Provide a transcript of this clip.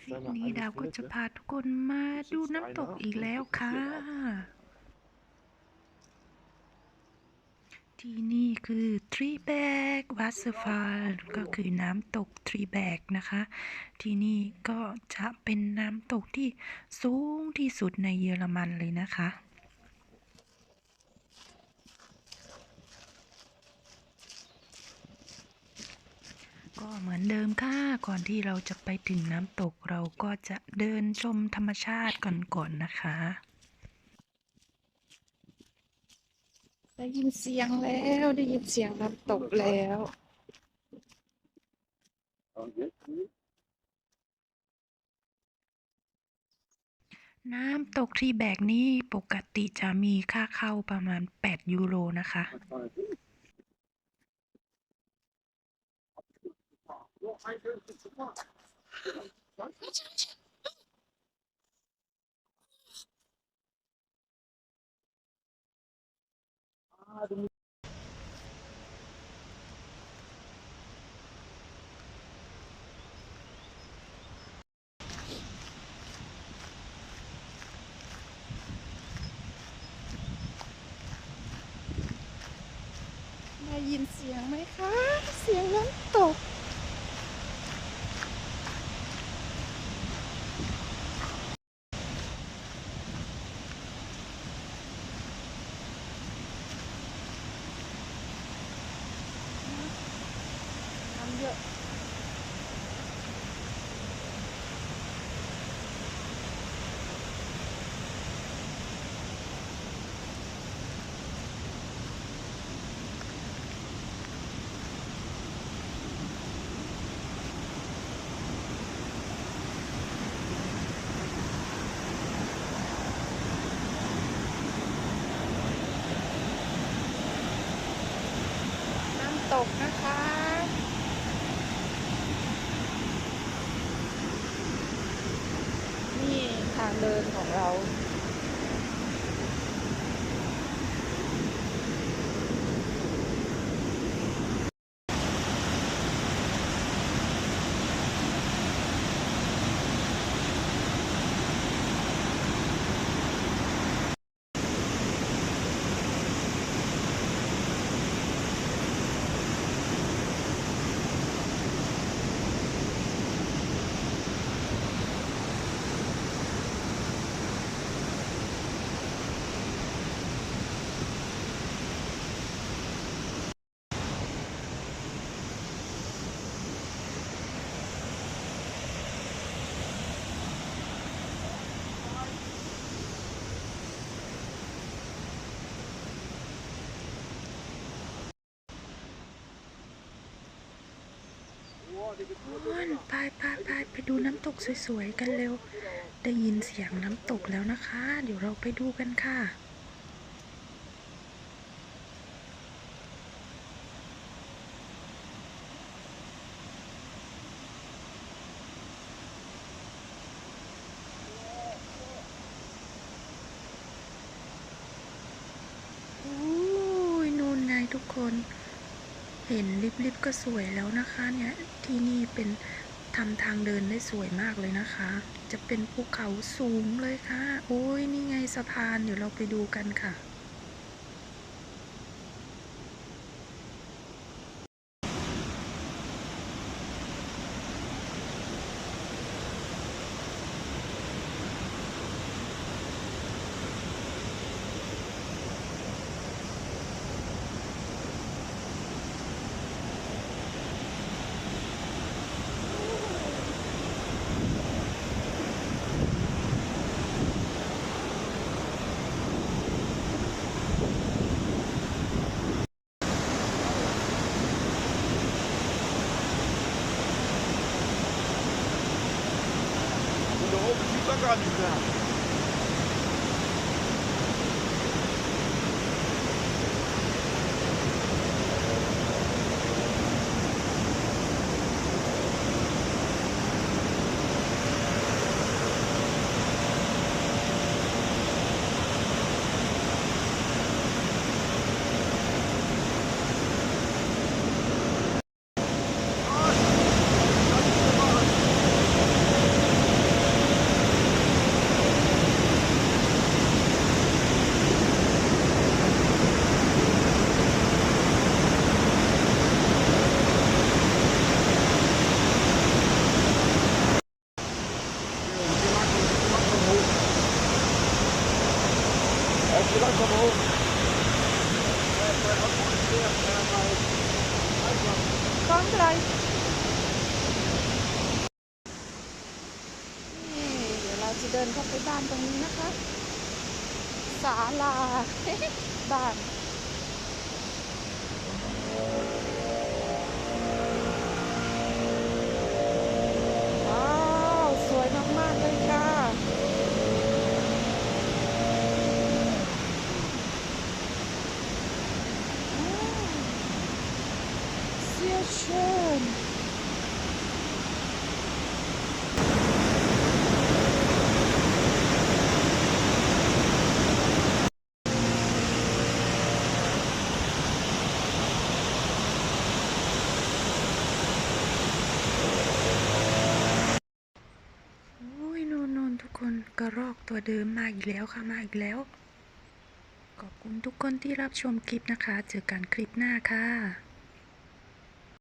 คลิปนี้ดาวก็จะพาทุกคนมาดูน้ำตกอีกแล้วค่ะ ที่นี่คือทรีแบกวัสฟาลก็คือน้ำตกทรีแบกนะคะ ที่นี่ก็จะเป็นน้ำตกที่สูงที่สุดในเยอรมันเลยนะคะ ก็เหมื อนเดิมค่ะ ก่อนที่เราจะไปถึงน้ำตกเราก็จะเดินชมธรรมชาติก่อนก่อนนะคะได้ยินเสียงแล้วได้ยินเสียงน้ำตกแล้วน้ำตกที่แบกนี้ปกติจะมีค่าเข้าประมาณ 8 ยูโรนะคะ ได้ยินเสียงไหมคะ เสียงน้ำตก น้ำเยอะ น้ำตกนะคะ นี่ ทางเดินของเรา ไปไปไปไปดูน้ำตกสวยๆกันเร็ว ได้ยินเสียงน้ำตกแล้วนะคะ เดี๋ยวเราไปดูกันค่ะโอ้ยนูนไงทุกคน เห็นลิบๆก็สวยแล้วนะคะเนี่ยที่นี่เป็นทำทางเดินได้สวยมากเลยนะคะ จะเป็นภูเขาสูงเลยค่ะ โอ้ยนี่ไงสะพานเดี๋ยวเราไปดูกันค่ะ Programm ไม่เป็นี่เดี๋ยวเราจะเดินเข้าไปบ้านตรงนี้นะคะศาลาบ้าน schön. โอ้ยนนทุกคนกระรอกตัวเดิมมาอีกแล้วค่ะ มาอีกแล้ว ขอบคุณทุกคนที่รับชมคลิปนะคะ เจอกันคลิปหน้าค่ะ